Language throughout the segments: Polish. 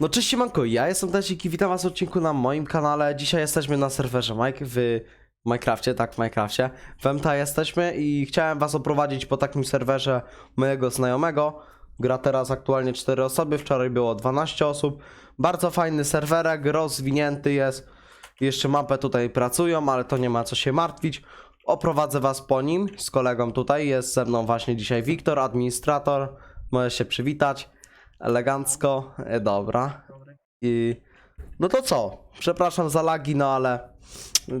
No cześć siemanko, ja jestem Tesik i witam was w odcinku na moim kanale. Dzisiaj jesteśmy na serwerze Mike w Minecrafcie, tak w Minecrafcie. W MTA jesteśmy i chciałem was oprowadzić po takim serwerze mojego znajomego. Gra teraz aktualnie 4 osoby, wczoraj było 12 osób. Bardzo fajny serwerek, rozwinięty jest. Jeszcze mapę tutaj pracują, ale to nie ma co się martwić. Oprowadzę was po nim z kolegą tutaj. Jest ze mną właśnie dzisiaj Wiktor, administrator. Możesz się przywitać. Elegancko. E, dobra. I no to co? Przepraszam za lagi, no ale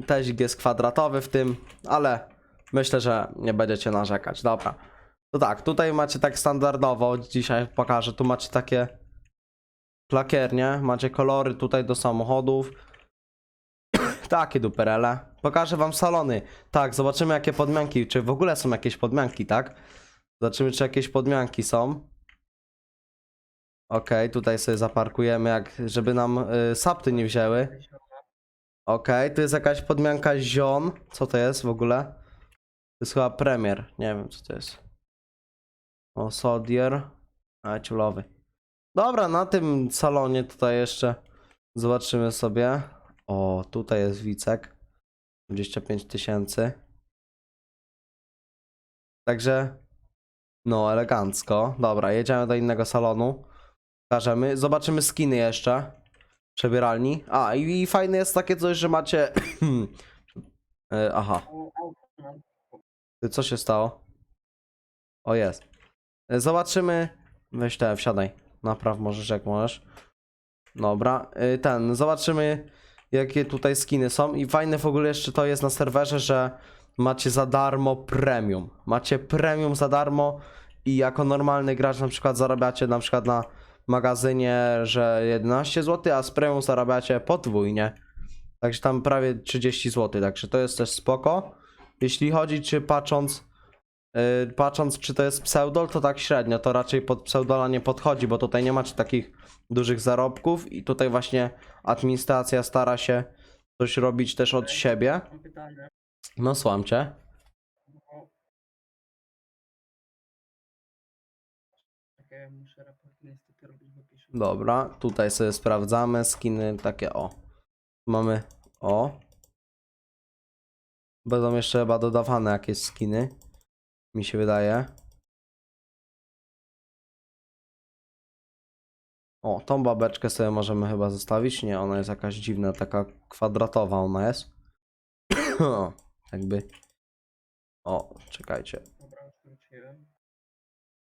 tezik jest kwadratowy w tym, ale myślę, że nie będziecie narzekać. Dobra. To tak, tutaj macie tak standardowo, dzisiaj pokażę, tu macie takie klakiernie, macie kolory tutaj do samochodów. Takie duperele. Pokażę wam salony. Tak, zobaczymy jakie podmianki, czy w ogóle są jakieś podmianki, tak? Zobaczymy czy jakieś podmianki są. Okej, tutaj sobie zaparkujemy, jak, żeby nam y, sapty nie wzięły. Okej, tu jest jakaś podmianka zion. Co to jest w ogóle? To jest chyba premier. Nie wiem, co to jest. O, Sodier. A, ciulowy. Dobra, na tym salonie tutaj jeszcze zobaczymy sobie. O, tutaj jest Wicek. 25 tysięcy. Także, no, elegancko. Dobra, jedziemy do innego salonu. Zobaczymy skiny jeszcze. Przebieralni. A, i, i fajne jest takie coś, że macie... E, Aha. Ty, Co się stało? O, jest. E, Zobaczymy. Weź te, wsiadaj. Napraw możesz, jak możesz. Dobra. e, Ten, zobaczymy, jakie tutaj skiny są. I fajne w ogóle jeszcze to jest na serwerze, że macie za darmo premium. Macie premium za darmo i jako normalny gracz na przykład zarabiacie na przykład na magazynie, że 11 zł, a z premium zarabiacie podwójnie. Także tam prawie 30 zł, także to jest też spoko. Jeśli chodzi, czy patrząc, yy, patrząc czy to jest pseudol, to tak średnio, to raczej pod pseudola nie podchodzi, bo tutaj nie macie takich dużych zarobków i tutaj właśnie administracja stara się coś robić też od siebie. No słucham cię. Dobra, tutaj sobie sprawdzamy skiny takie o. Mamy o. Będą jeszcze chyba dodawane jakieś skiny. Mi się wydaje. O, tą babeczkę sobie możemy chyba zostawić. Nie, ona jest jakaś dziwna, taka kwadratowa ona jest. Jakby. O, czekajcie.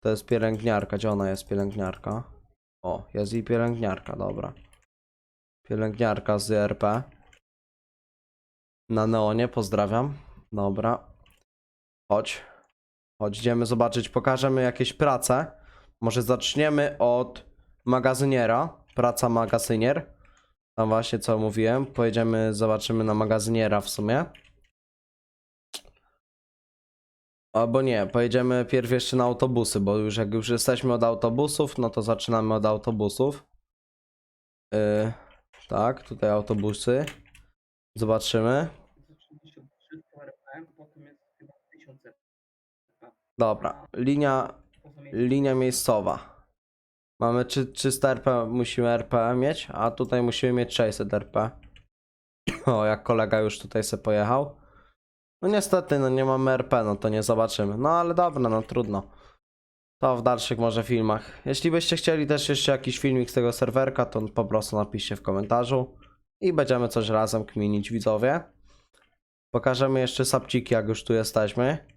To jest pielęgniarka. Gdzie ona jest, pielęgniarka? O, jest i pielęgniarka, dobra. Pielęgniarka z RP. Na Neonie, pozdrawiam. Dobra. Chodź. Chodź, idziemy zobaczyć, pokażemy jakieś prace. Może zaczniemy od magazyniera. Praca magazynier. Tam właśnie co mówiłem. Pojedziemy, zobaczymy na magazyniera w sumie. Albo nie, pojedziemy pierw jeszcze na autobusy, bo już jak już jesteśmy od autobusów, no to zaczynamy od autobusów. Yy, tak, tutaj autobusy. Zobaczymy. Zacznijmy od 300 RPM, potem jest chyba 1000 RPM. Dobra, linia, linia miejscowa. Mamy czy 300 RP, musimy RP mieć, a tutaj musimy mieć 600 RP. O, jak kolega już tutaj se pojechał. No niestety, no nie mamy RP, no to nie zobaczymy. No ale dobra, no trudno. To w dalszych może filmach. Jeśli byście chcieli też jeszcze jakiś filmik z tego serwerka, to po prostu napiszcie w komentarzu. I będziemy coś razem kminić, widzowie. Pokażemy jeszcze sapciki, jak już tu jesteśmy.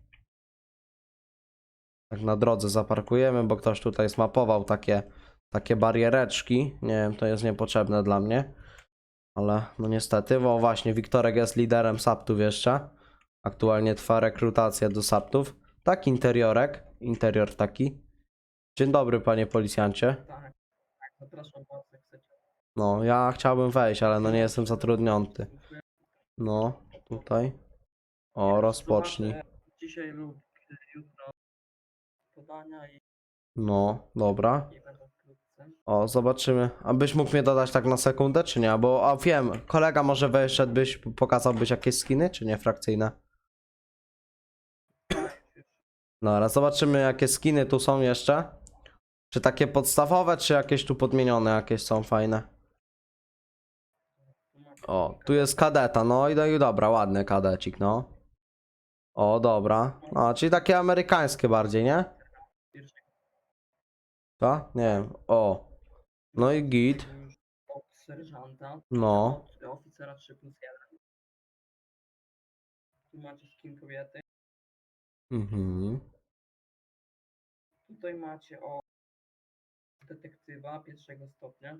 Tak na drodze zaparkujemy, bo ktoś tutaj zmapował takie, takie bariereczki. Nie wiem, to jest niepotrzebne dla mnie. Ale no niestety, bo właśnie Wiktorek jest liderem saptów jeszcze. Aktualnie trwa rekrutacja do saptów. Tak, interiorek. Interior taki. Dzień dobry, panie policjancie. tak, tak, jak chcecie. No, ja chciałbym wejść, ale no nie jestem zatrudniony. No, tutaj. O, rozpocznij. Dzisiaj lub jutro podania i, No, dobra. i będą wkrótce. O, zobaczymy. A byś mógł mnie dodać tak na sekundę, czy nie? Bo, a wiem, kolega może wyszedłbyś, pokazałbyś jakieś skiny, czy nie frakcyjne? Dobra, zobaczymy jakie skiny tu są jeszcze. Czy takie podstawowe, czy jakieś tu podmienione, jakieś są fajne? O, tu jest kadeta, no i, no dobra, ładny kadecik, no. O, dobra. No, czyli takie amerykańskie bardziej, nie? To? Nie wiem. O. No i git. No. Od oficera 3 plus 1. Tu macie skin kobiety. Mhm. Tutaj macie o detektywa pierwszego stopnia.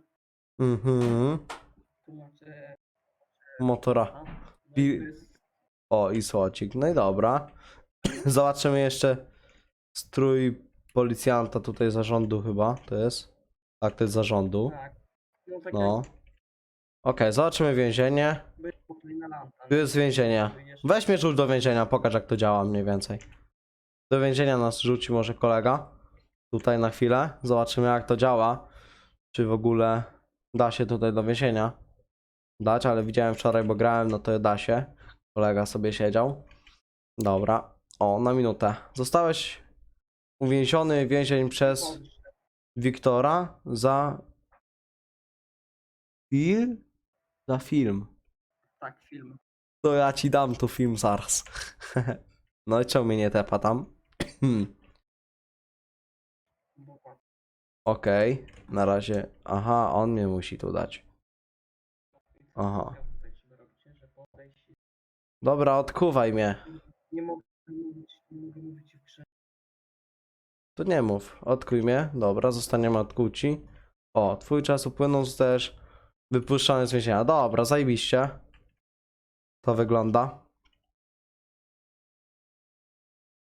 Mhm. Tu macie Motora. no i jest O, i słocik. No i dobra. Zobaczymy jeszcze strój policjanta tutaj zarządu chyba. To jest? Tak, to jest zarządu. tak. No tak No. Okej, zobaczymy więzienie. Tu jest więzienie. Weź mnie rzuć do więzienia, pokaż jak to działa mniej więcej. Do więzienia nas rzuci może kolega. Tutaj na chwilę. Zobaczymy jak to działa. Czy w ogóle da się tutaj do więzienia. Dać, ale widziałem wczoraj, bo grałem, no to da się. Kolega sobie siedział. Dobra. O, na minutę. Zostałeś uwięziony więzień przez Wiktora za film? Za film. Tak, film. To ja ci dam tu film zaraz. no i czemu mnie nie tepa tam? Bo patrz, Okej, na razie. Aha, on mnie musi tu dać. Aha. Dobra, odkuwaj mnie. Nie mogę mówić, nie mogę mówić w grze. To nie mów. Odkuj mnie. Dobra, zostaniemy odkuci. O, twój czas upłynął, zostajesz wypuszczony z więzienia. Dobra, zajebiście. To wygląda.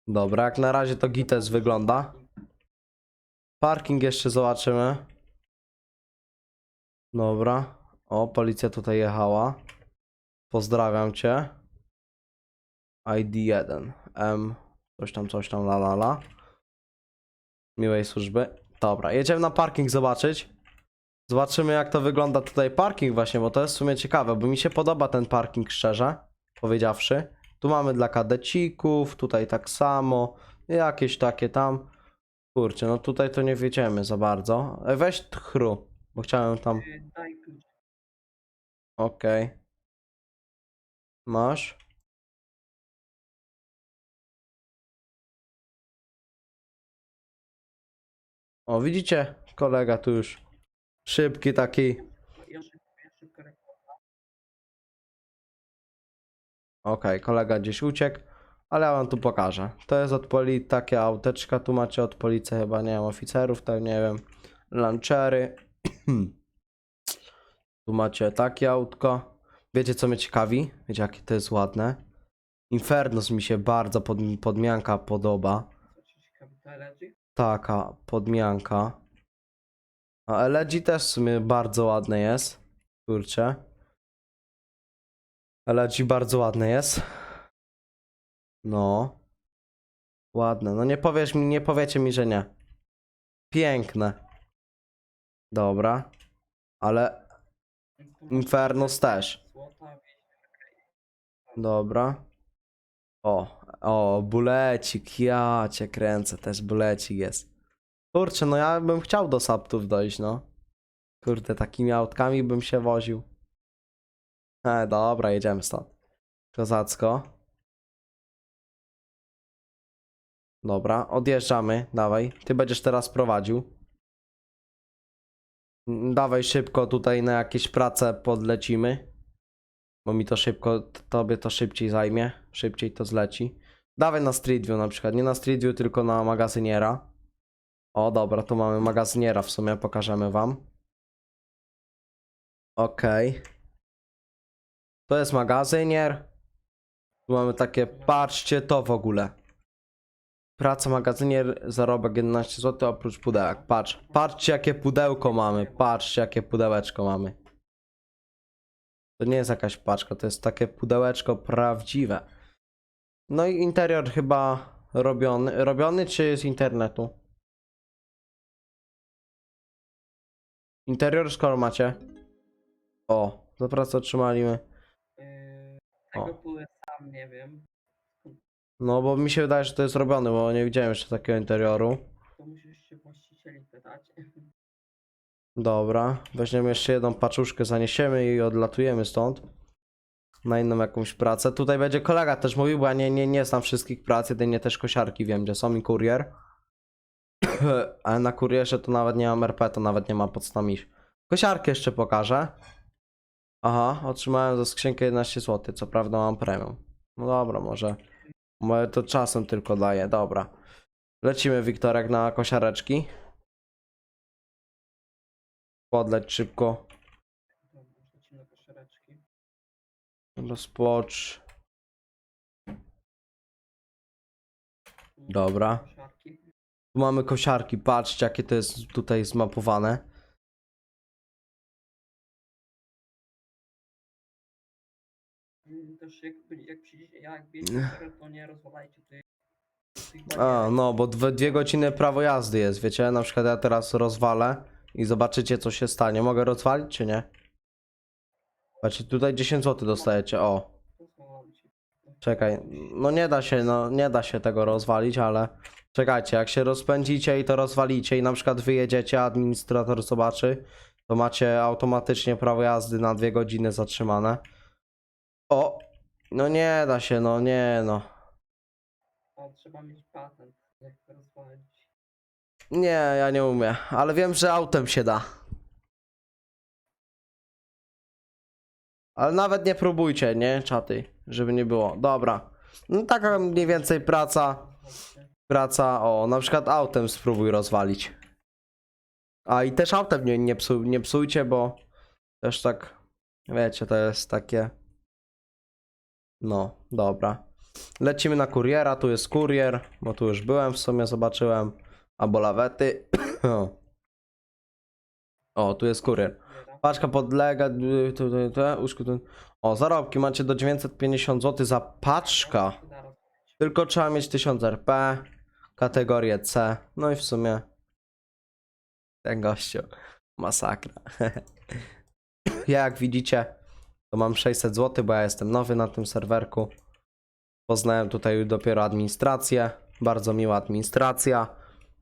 Dobra, jak na razie to gites wygląda. Parking jeszcze zobaczymy. Dobra. O, policja tutaj jechała. Pozdrawiam cię. ID1. M. Coś tam, coś tam, la la la. Miłej służby. Dobra, jedziemy na parking zobaczyć. Zobaczymy jak to wygląda tutaj parking właśnie, bo to jest w sumie ciekawe, bo mi się podoba ten parking szczerze, powiedziawszy. Tu mamy dla kadecików, tutaj tak samo, jakieś takie tam. Kurczę, no tutaj to nie wiedziemy za bardzo. E, Weź tchru, bo chciałem tam... Y, Daj klucz. Okej. Masz? O, widzicie? Kolega tu już szybki taki. Ja szybko, ja szybko reklama. Okej, kolega gdzieś uciekł, ale ja wam tu pokażę. To jest od poli takie auteczka, tu macie od policji chyba, nie wiem, oficerów, tak nie wiem, lunchery. tu macie takie autko. Wiecie co mnie ciekawi? Wiecie jakie to jest ładne? Infernus mi się bardzo pod, podmianka podoba. Taka podmianka. A LG też w sumie bardzo ładne jest. Kurczę. LG bardzo ładne jest. No. Ładne. No nie powiesz mi, nie powiecie mi, że nie. Piękne. Dobra. Ale Infernus też. Dobra. O, o, bulecik, ja cię kręcę, też bulecik jest. Kurczę, no ja bym chciał do saptów dojść, no. Kurde, takimi autkami bym się woził. E, dobra, jedziemy stąd. Kozacko. Dobra, odjeżdżamy, dawaj. Ty będziesz teraz prowadził. Mm, Dawaj szybko tutaj na jakieś prace podlecimy. Bo mi to szybko, tobie to szybciej zajmie, szybciej to zleci. Dawaj na Street View na przykład, nie na Street View, tylko na magazyniera. O, dobra, tu mamy magazyniera w sumie, pokażemy wam. Okej. To jest magazynier. Tu mamy takie, patrzcie to w ogóle. Praca magazynier, zarobek 11 zł oprócz pudełek. Patrz, patrzcie jakie pudełko mamy, patrzcie jakie pudełeczko mamy. To nie jest jakaś paczka, to jest takie pudełeczko prawdziwe. No i interior chyba robiony. Robiony czy z internetu? Interior skoro macie. O, za pracę otrzymaliśmy. Yy, tego tu sam nie wiem. No bo mi się wydaje, że to jest robione, bo nie widziałem jeszcze takiego interioru. To musisz się właścicieli pytać. Dobra, weźmiemy jeszcze jedną paczuszkę, zaniesiemy i odlatujemy stąd. Na inną jakąś pracę. Tutaj będzie kolega też mówił, bo ja nie, nie, nie znam wszystkich prac, jedynie też kosiarki wiem, gdzie są i kurier. Ale na kurierze to nawet nie mam RP, to nawet nie mam podstawić. Kosiarkę jeszcze pokażę. Aha, otrzymałem za skrzynkę 11 zł, co prawda mam premium. No dobra, może, może to czasem tylko daje, dobra. Lecimy Wiktorek na kosiareczki. Podleć szybko. Rozpocz. Dobra. Tu mamy kosiarki, patrzcie jakie to jest tutaj zmapowane. Też jak, jak przyjdziecie, jak to nie rozwalajcie tych, tych A, barierek. no, bo dwie, dwie godziny prawo jazdy jest, wiecie? Na przykład ja teraz rozwalę i zobaczycie co się stanie. Mogę rozwalić czy nie? Patrzcie, tutaj 10 zł dostajecie, o. Rozwalajcie. Czekaj, no nie da się, no nie da się tego rozwalić, ale czekajcie, jak się rozpędzicie i to rozwalicie i na przykład wyjedziecie, administrator zobaczy, to macie automatycznie prawo jazdy na dwie godziny zatrzymane. O, no nie da się, no nie no. O, trzeba mieć patent, jak to rozwalić. Nie, ja nie umiem, ale wiem, że autem się da. Ale nawet nie próbujcie, nie, czaty, żeby nie było. Dobra. No taka mniej więcej praca. Praca, o, na przykład autem spróbuj rozwalić. A i też autem nie, nie, psu, nie psujcie, bo też tak, wiecie, to jest takie. No, dobra. Lecimy na kuriera, tu jest kurier, bo tu już byłem w sumie, zobaczyłem. Albo lawety. O, tu jest kurier. Paczka podlega. O, zarobki macie do 950 zł za paczka. Tylko trzeba mieć 1000 RP, kategorię C, no i w sumie ten gościu, masakra. ja jak widzicie, to mam 600 zł, bo ja jestem nowy na tym serwerku. Poznałem tutaj dopiero administrację, bardzo miła administracja.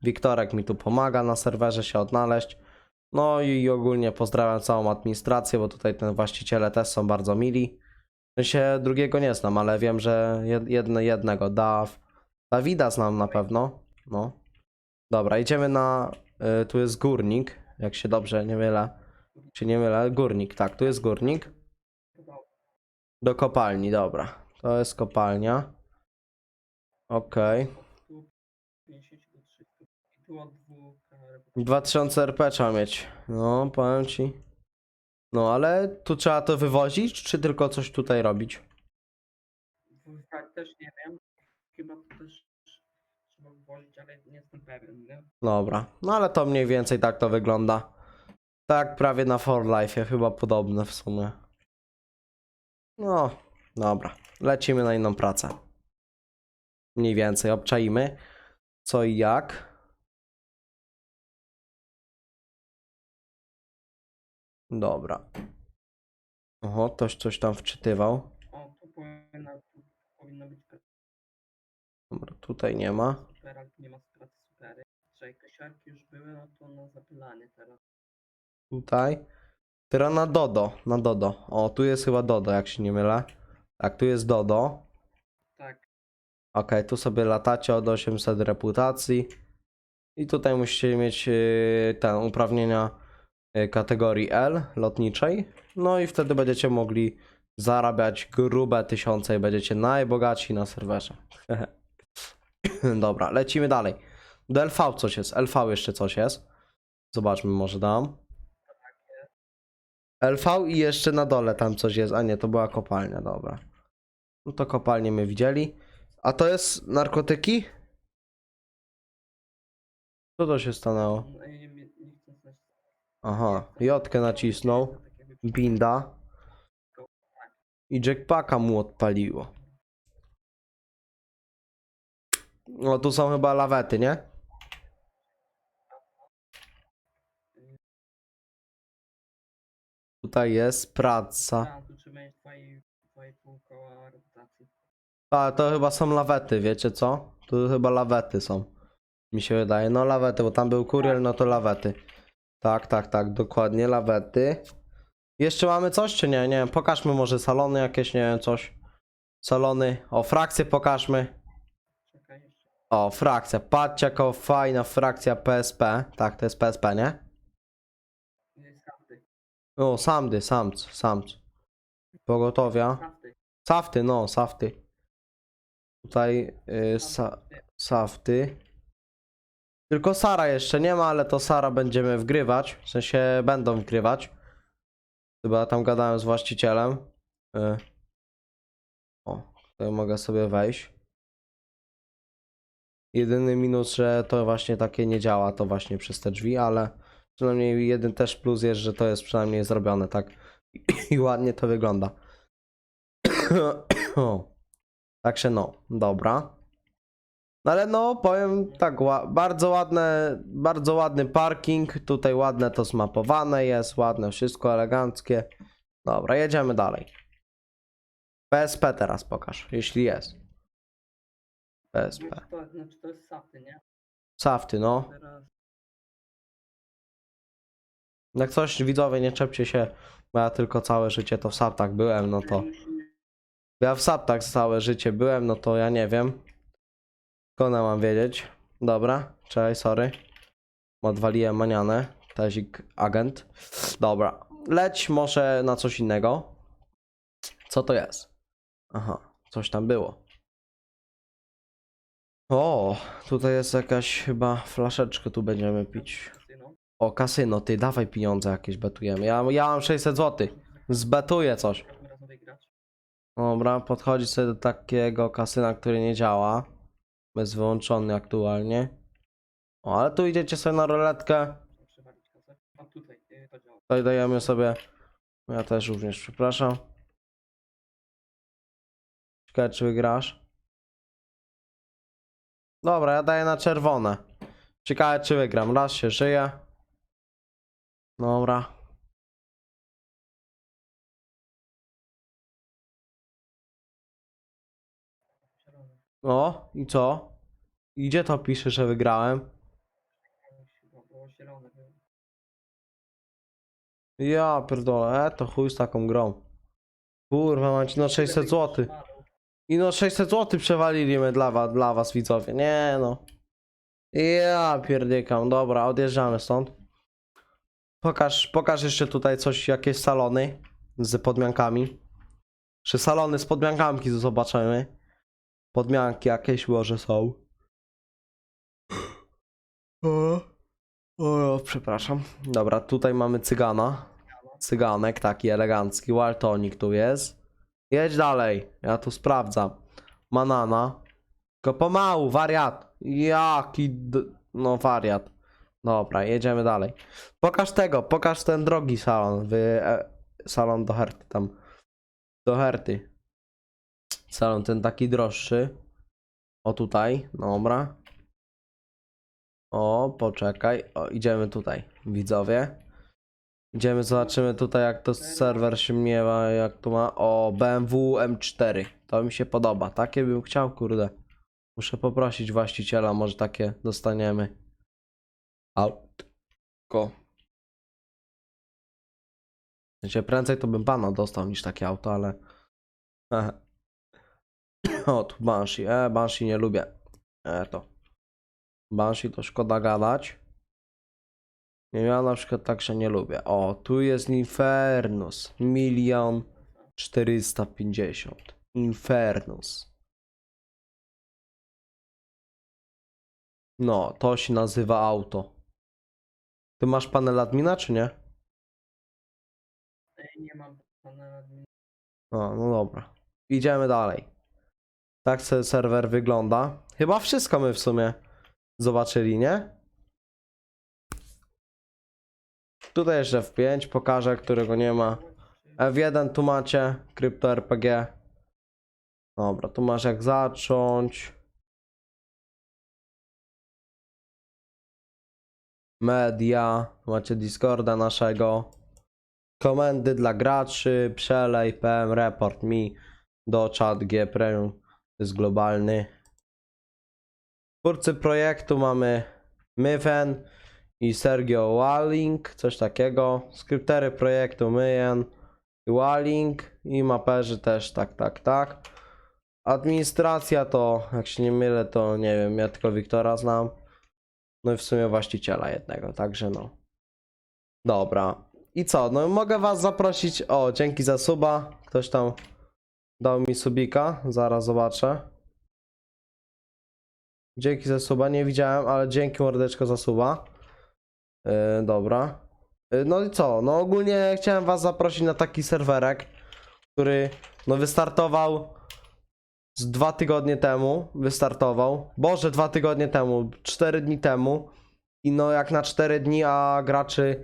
Wiktorek mi tu pomaga na serwerze się odnaleźć. No i ogólnie pozdrawiam całą administrację, bo tutaj ten właściciele też są bardzo mili. W sensie drugiego nie znam, ale wiem, że jed, jedne, jednego Daw. Dawida znam na pewno. No. Dobra, idziemy na. Y, tu jest górnik, jak się dobrze nie mylę. Się nie mylę, górnik, tak, tu jest górnik. Do kopalni, dobra. To jest kopalnia. Okej. tu 50 do 300. I tu od dwóch kamer. 2000 RP trzeba mieć. No, powiem ci. No, ale tu trzeba to wywozić, czy tylko coś tutaj robić? Tak, też nie wiem. Chyba to też trzeba włożyć, ale nie jestem pewien, nie? Dobra, no ale to mniej więcej tak to wygląda. Tak, prawie na For Life, chyba podobne w sumie. No, dobra, lecimy na inną pracę. Mniej więcej obczaimy co i jak. Dobra. Oho, ktoś coś tam wczytywał. O, tu powinna, tu powinno być Dobra, tutaj nie ma. super, nie ma supery. Czekaj, kosiarki już były, no to na zapylanie teraz. Tutaj. Teraz na Dodo, na Dodo. O, tu jest chyba Dodo, jak się nie mylę. Tak, tu jest Dodo. Tak, Okej, tu sobie latacie od 800 reputacji. I tutaj musicie mieć yy, ten uprawnienia yy, kategorii L lotniczej. No i wtedy będziecie mogli zarabiać grube tysiące i będziecie najbogatsi na serwerze. Dobra, lecimy dalej. Do LV coś jest. LV jeszcze coś jest. Zobaczmy, może dam. LV i jeszcze na dole tam coś jest. A nie, to była kopalnia, dobra. No to kopalnię my widzieli. A to jest narkotyki? Co to się stanęło? Aha, Jotkę nacisnął. Binda. I jackpacka mu odpaliło. No tu są chyba lawety, nie? Tutaj jest praca. A, tu trzeba mieć 2,5 koła rotacji. A to chyba są lawety, wiecie co? Tu chyba lawety są. Mi się wydaje, no lawety, bo tam był kurier, no to lawety. Tak, tak, tak, dokładnie, lawety. Jeszcze mamy coś, czy nie? Nie wiem, pokażmy może salony jakieś, nie wiem, coś. Salony, o, frakcję pokażmy. Czekaj jeszcze. O, frakcja, patrzcie jaka fajna frakcja PSP. Tak, to jest PSP? Nie, Safty. O, samdy, samc, samc. Pogotowia. Safty. Safty, no, safty. Tutaj y, sa, Safty. Tylko Sara jeszcze nie ma, ale to Sara będziemy wgrywać. W sensie będą wgrywać. Chyba tam gadałem z właścicielem. Y. O, tutaj mogę sobie wejść. Jedyny minus, że to właśnie takie nie działa, to właśnie przez te drzwi, ale przynajmniej jeden też plus jest, że to jest przynajmniej zrobione tak i ładnie to wygląda. Także no, dobra. No ale no, powiem tak, bardzo ładne, bardzo ładny parking, tutaj ładne to zmapowane jest, ładne wszystko, eleganckie. Dobra, jedziemy dalej. PSP teraz pokaż, jeśli jest. PSP. To, znaczy? Safty, no. Jak coś, widzowie, nie czepcie się, bo ja tylko całe życie to w Saptach byłem, no to... Ja w Saptach całe życie byłem, no to ja nie wiem. Ja mam wiedzieć? Dobra, czekaj, sorry. Odwaliłem manianę. Tezik agent. Dobra, leć może na coś innego. Co to jest? Aha, coś tam było. O, tutaj jest jakaś chyba flaszeczkę tu będziemy pić. O, kasyno, ty dawaj pieniądze jakieś betujemy. Ja, ja mam 600 zł. Zbetuję coś. Dobra, podchodzi sobie do takiego kasyna, który nie działa. Jest wyłączony aktualnie. O, ale tu idziecie sobie na roletkę. Tutaj dajemy sobie. Ja też również, przepraszam. Ciekawe, czy wygrasz. Dobra, ja daję na czerwone. Ciekawe, czy wygram. Raz się żyje. Dobra. Zielony. O, i co? I Gdzie to pisze, że wygrałem? Ja pierdolę, e, to chuj z taką grą. Kurwa, macie no 600 zł. I no 600 zł przewalili dla was, dla was widzowie. Nie no. Ja pierdykam. Dobra, odjeżdżamy stąd. Pokaż, pokaż jeszcze tutaj coś, jakieś salony z podmiankami. Czy salony z podmiankami zobaczymy. Podmianki jakieś może są. O, o, przepraszam. Dobra, tutaj mamy cygana. Cyganek taki elegancki. Waltonik tu jest. Jedź dalej. Ja tu sprawdzam. Manana. Tylko pomału, wariat. Jaki. No, wariat. Dobra, jedziemy dalej. Pokaż tego, pokaż ten drogi salon. Wy... E, salon do Herty tam. Do Herty. Salon ten taki droższy. O tutaj, dobra. O, poczekaj. O, idziemy tutaj, widzowie. Idziemy, zobaczymy tutaj jak to serwer się miewa, jak to ma. O, BMW M4. To mi się podoba. Takie bym chciał, kurde. Muszę poprosić właściciela, może takie dostaniemy. Autko. Sensie prędzej to bym pana dostał niż takie auto, ale... O, tu Banshee. E, Banshee nie lubię. E, to. Banshee to szkoda gadać. Nie, ja na przykład także nie lubię. O, tu jest Infernus. Milion czterysta pięćdziesiąt. Infernus. No, to się nazywa auto. Ty masz panel admina, czy nie? Nie mam pana admin. O, no dobra. Idziemy dalej. Tak se serwer wygląda. Chyba wszystko my w sumie zobaczyli, nie? Tutaj jeszcze F5 pokażę, którego nie ma. F1 tu macie, Krypto RPG. Dobra, tu masz jak zacząć. Media, macie Discorda naszego. Komendy dla graczy, przelej, PM, report mi do chat G Premium. To jest globalny. Twórcy projektu mamy Myfen i Sergio Walling, coś takiego. Skryptery projektu Myjen i Walling i maperzy też, tak, tak, tak. Administracja to, jak się nie mylę, to nie wiem, ja tylko Wiktora znam. No i w sumie właściciela jednego, także no. Dobra. I co? No mogę was zaprosić. O, dzięki za suba. Ktoś tam dał mi subika. Zaraz zobaczę. Dzięki za suba. Nie widziałem, ale dzięki mordeczko za suba. Yy, dobra. Yy, no i co? No ogólnie chciałem was zaprosić na taki serwerek, który no wystartował z dwa tygodnie temu. Wystartował. Boże, dwa tygodnie temu. Cztery dni temu. I no jak na 4 dni, a graczy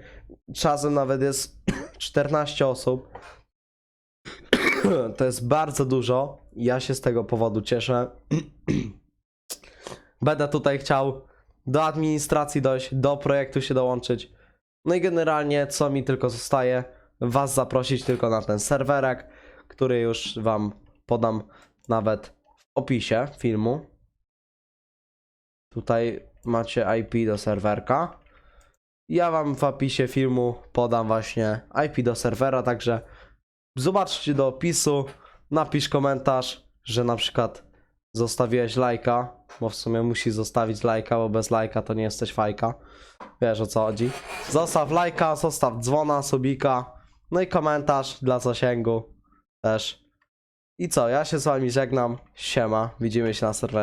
czasem nawet jest 14 osób. To jest bardzo dużo. Ja się z tego powodu cieszę. Będę tutaj chciał do administracji dojść, do projektu się dołączyć. No i generalnie co mi tylko zostaje, was zaprosić tylko na ten serwerek, który już wam podam nawet w opisie filmu. Tutaj macie IP do serwerka. Ja wam w opisie filmu podam właśnie IP do serwera, także zobaczcie do opisu, napisz komentarz, że na przykład zostawiłeś lajka, bo w sumie musisz zostawić lajka, bo bez lajka to nie jesteś fajka. Wiesz o co chodzi. Zostaw lajka, zostaw dzwona, subika, no i komentarz dla zasięgu też. I co, ja się z wami żegnam, siema, widzimy się na serwerze.